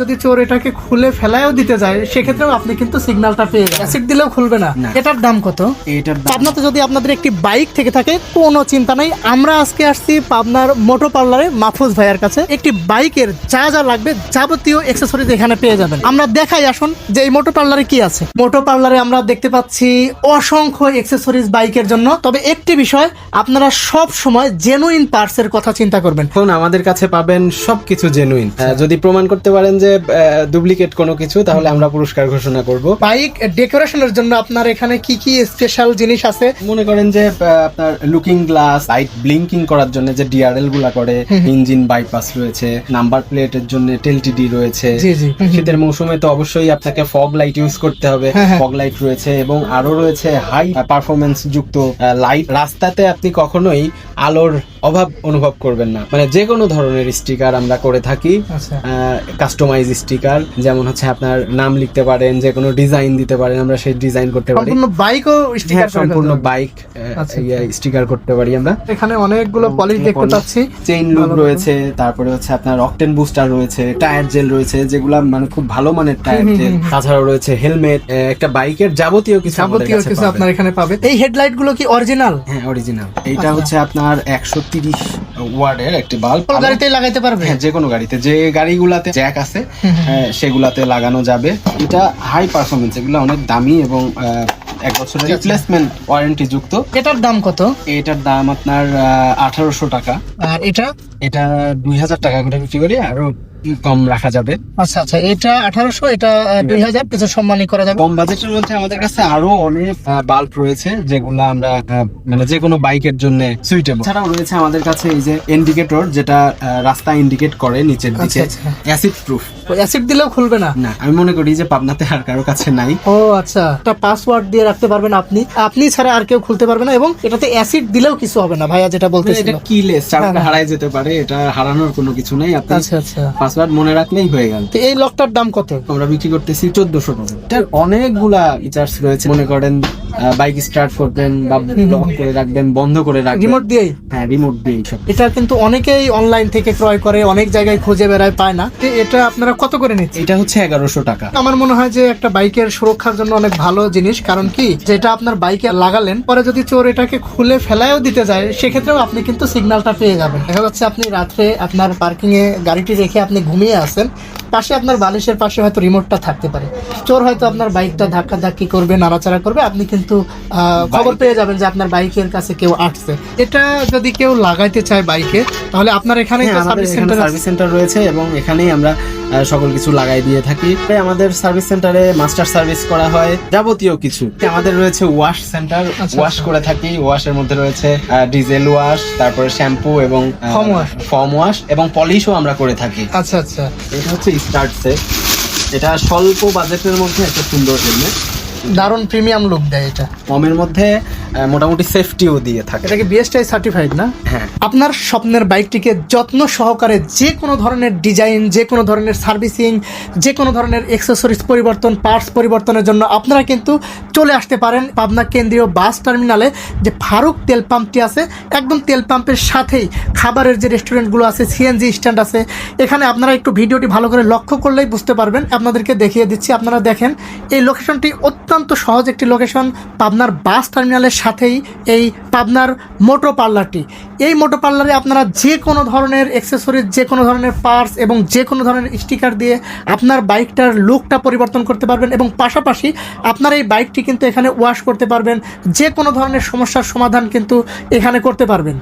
যদি চোর এটাকে খুলে ফেলায়ও দিতে যায় সেক্ষেত্রেও আপনি কিন্তু সিগন্যালটা পেয়ে যাবেন। অ্যাসিড দিলেও খুলবে না। এটার দাম কত? এটার দাম পাবনাতে যদি আপনাদের একটি বাইক থেকে থাকে কোনো চিন্তা নাই। আমরা আজকে আসছি পাবনার মোটো পার্লারে মাহফুজ ভাইয়ার কাছে। একটি বাইকের যা যা লাগবে যাবতীয় অ্যাক্সেসরিজ এখানে পেয়ে যাবেন। আমরা দেখাই আসুন যে এই মোটো পার্লারে কি আছে। মোটো পার্লারে আমরা দেখতে পাচ্ছি অসংখ্য অ্যাক্সেসরিজ বাইকের জন্য। তবে একটি বিষয় আপনারা সব সময় জেনুইন পার্টসের কথা চিন্তা করবেন। এখন আমাদের কাছে পাবেন সবকিছু জেনুইন যদি প্রমাণ করতে পারেন যে ডুপ্লিকেট কোনো কিছু তাহলে আমরা পুরস্কার ঘোষণা করব। বাইক ডেকোরেশনের জন্য আপনার এখানে কি কি স্পেশাল জিনিস আছে? মনে করেন যে আপনার লুকিং গ্লাস লাইট ব্লিঙ্কিং করার জন্য যে ডিআরএলগুলা করে ইঞ্জিন বাইপাস রয়েছে নাম্বার প্লেটের জন্য টেলটিডি রয়েছে। শীতের মৌসুমে তো অবশ্যই আপনাকে ফগ লাইট ইউজ করতে হবে। হ্যাঁ, হ্যাঁ। ফগ লাইট রয়েছে এবং আরও রয়েছে হাই পারফরমেন্স যুক্ত লাইট রাস্তাতে আপনি কখনোই আলোর অভাব অনুভব করবেন না। মানে যে কোনো ধরনের স্টিকার আমরা করে থাকি আচ্ছা। কাস্টমাইজ স্টিকার যেমন হচ্ছে আপনার নাম লিখতে পারেন যে কোনো ডিজাইন দিতে পারেন আমরা সেই ডিজাইন করতে পারি। সম্পূর্ণ বাইকও হ্যাঁ, স্টিকার সম্পূর্ণ বাইক আচ্ছা। স্টিকার করতে পারি আমরা। এখানে অনেকগুলো পলিশ দেখতে পাচ্ছি। চেইন লুক রয়েছে তারপরে হচ্ছে আপনার অকটেন বুস্টার রয়েছে টায়ার জেল রয়েছে যেগুলা মানে খুব ভালো মানের টায়ার জেল তাছাড়াও রয়েছে হেলমেট একটা বাইকের যাবতীয় কিছু যাবতীয় কিছু আপনার এখানে পাবে। এই হেডলাইটগুলো কি অরিজিনাল হ্যাঁ অরিজিনাল এইটা আচ্ছা। হচ্ছে আপনার একশো তিরিশ ওয়ার্ডের একটি বাল্ব। গাড়িতে লাগাইতে পারবে? হ্যাঁ যে কোনো গাড়িতে। যে গাড়িগুলাতে জ্যাক আছে হ্যাঁ, সেগুলাতে লাগানো যাবে। এটা হাই পারফরমেন্স এগুলো অনেক দামি এবং এক বছরের রিপ্লেসমেন্ট ওয়ারেন্টি যুক্ত। এটার দাম কত? এটার দাম আপনার আঠারোশো টাকা। আর এটা? এটা দুই হাজার টাকা করে বিক্রি করি আরও কম রাখা যাবে। আচ্ছা আচ্ছা এটা আঠারোশো এটা দুই হাজার কিছু সম্মানী করা যাবে? কম বাজেটের মধ্যে আমাদের কাছে আরও অনেক বাল্ব রয়েছে যেগুলো আমরা মানে যে কোনো বাইকের জন্য সুইটেবল এছাড়াও রয়েছে আমাদের কাছে এই যে ইন্ডিকেটর যেটা রাস্তা ইন্ডিকেট করে নিচের দিকে। আচ্ছা, আচ্ছা। অ্যাসিড প্রুফ অ্যাসিড দিলেও খুলবে না? না আমি মনে করি যে পাবনাতে আর কারও কাছে নাই। ও আচ্ছা। একটা পাসওয়ার্ড দিয়ে রাখতে পারবেন আপনি। আপনি ছাড়া আর কেউ খুলতে পারবে না এবং এটাতে অ্যাসিড দিলেও কিছু হবে না ভাইয়া যেটা বলতেছিল। এটা কিলেস চারটা হ্যাঁ, হ্যাঁ। যেতে পারে। এটা হারানোর কোনো কিছু নেই। আপনি আচ্ছা আচ্ছা। পাসওয়ার্ড মনে রাখলেই হয়ে গেল। তো এই লকটার দাম কত? আমরা বিক্রি করতেছি চোদ্দশো টাকা। এটার অনেকগুলা ফিচার্স রয়েছে। মনে করেন বাইক স্টার্ট করবেন বা লক করে রাখবেন বন্ধ করে রাখবেন রিমোট দিয়েই? হ্যাঁ রিমোট দিয়ে সব। এটা কিন্তু অনেকেই অনলাইন থেকে ক্রয় করে অনেক জায়গায় খুঁজে বেড়ায় পায় না। এটা আপনারা কত করে নিচ্ছেন? এটা হচ্ছে এগারোশো টাকা। আমার মনে হয় যে একটা বাইকের সুরক্ষার জন্য অনেক ভালো জিনিস কারণ কি? যেটা আপনার বাইকে লাগালেন পরে যদি চোর এটাকে খুলে ফেলায়ও দিতে যায় সেক্ষেত্রেও আপনি কিন্তু সিগন্যালটা পেয়ে যাবেন। দেখা যাচ্ছে আপনি রাত্রে আপনার পার্কিং এ গাড়িটি রেখে আপনি ঘুমিয়ে আছেন পাশে আপনার বালিশের পাশে হয়তো রিমোটটা থাকতে পারে। চোর হয়তো আপনার বাইকটা ধাক্কা ধাক্কি করবে নাড়াচাড়া করবে। আপনি কিন্তু আহ, খবর পেয়ে যাবেন যে আপনার বাইকের কাছে কেউ আসছে। এটা যদি কেউ লাগাইতে চায় বাইকে তাহলে আপনার এখানে সার্ভিস সেন্টার রয়েছে এবং এখানেই আমরা সকল কিছু লাগাই দিয়ে থাকি। আমাদের সার্ভিস সেন্টারে মাস্টার সার্ভিস করা হয়। যাবতীয় কিছু। আমাদের রয়েছে ওয়াশ সেন্টার ওয়াশ করে থাকি। ওয়াশের মধ্যে রয়েছে ডিজেল ওয়াশ তারপরে শ্যাম্পু এবং। ফর্ম ওয়াশ এবং পলিশও আমরা করে থাকি। আচ্ছা আচ্ছা। এটা হচ্ছে স্টার্ট সেট এটা স্বল্প বাজেটের মধ্যে একটা সুন্দর হেলমেট দারুণ প্রিমিয়াম লুক দেয় এটা। কমের মধ্যে মোটামুটি সেফটিও দিয়ে থাকে। এটা কি বিএসটিআই সার্টিফাইড না? হ্যাঁ। আপনার স্বপ্নের বাইকটিকে যত্ন সহকারে যে কোনো ধরনের ডিজাইন যে কোনো ধরনের সার্ভিসিং যে কোনো ধরনের এক্সেসরিজ পরিবর্তন পার্টস পরিবর্তনের জন্য আপনারা কিন্তু চলে আসতে পারেন পাবনা কেন্দ্রীয় বাস টার্মিনালে যে ফারুক তেল পাম্পটি আছে। একদম তেল পাম্পের সাথেই খাবারের যে রেস্টুরেন্টগুলো আছে সিএনজি স্ট্যান্ড আছে। এখানে আপনারা একটু ভিডিওটি ভালো করে লক্ষ্য করলেই বুঝতে পারবেন। আপনাদেরকে দেখিয়ে দিচ্ছি আপনারা দেখেন। এই লোকেশনটি অত্যন্ত সহজ একটি লোকেশন পাবনার বাস টার্মিনালের সাথেই এই পাবনার মোটো পার্লারটি। এই মোটো পার্লারে আপনারা যে কোনো ধরনের অ্যাক্সেসরিজ যে কোনো ধরনের পার্টস এবং যে কোনো ধরনের স্টিকার দিয়ে আপনার বাইকটার লুকটা পরিবর্তন করতে পারবেন এবং পাশাপাশি আপনার এই বাইকটি কিন্তু এখানে ওয়াশ করতে পারবেন। যে কোনো ধরনের সমস্যার সমাধান কিন্তু এখানে করতে পারবেন।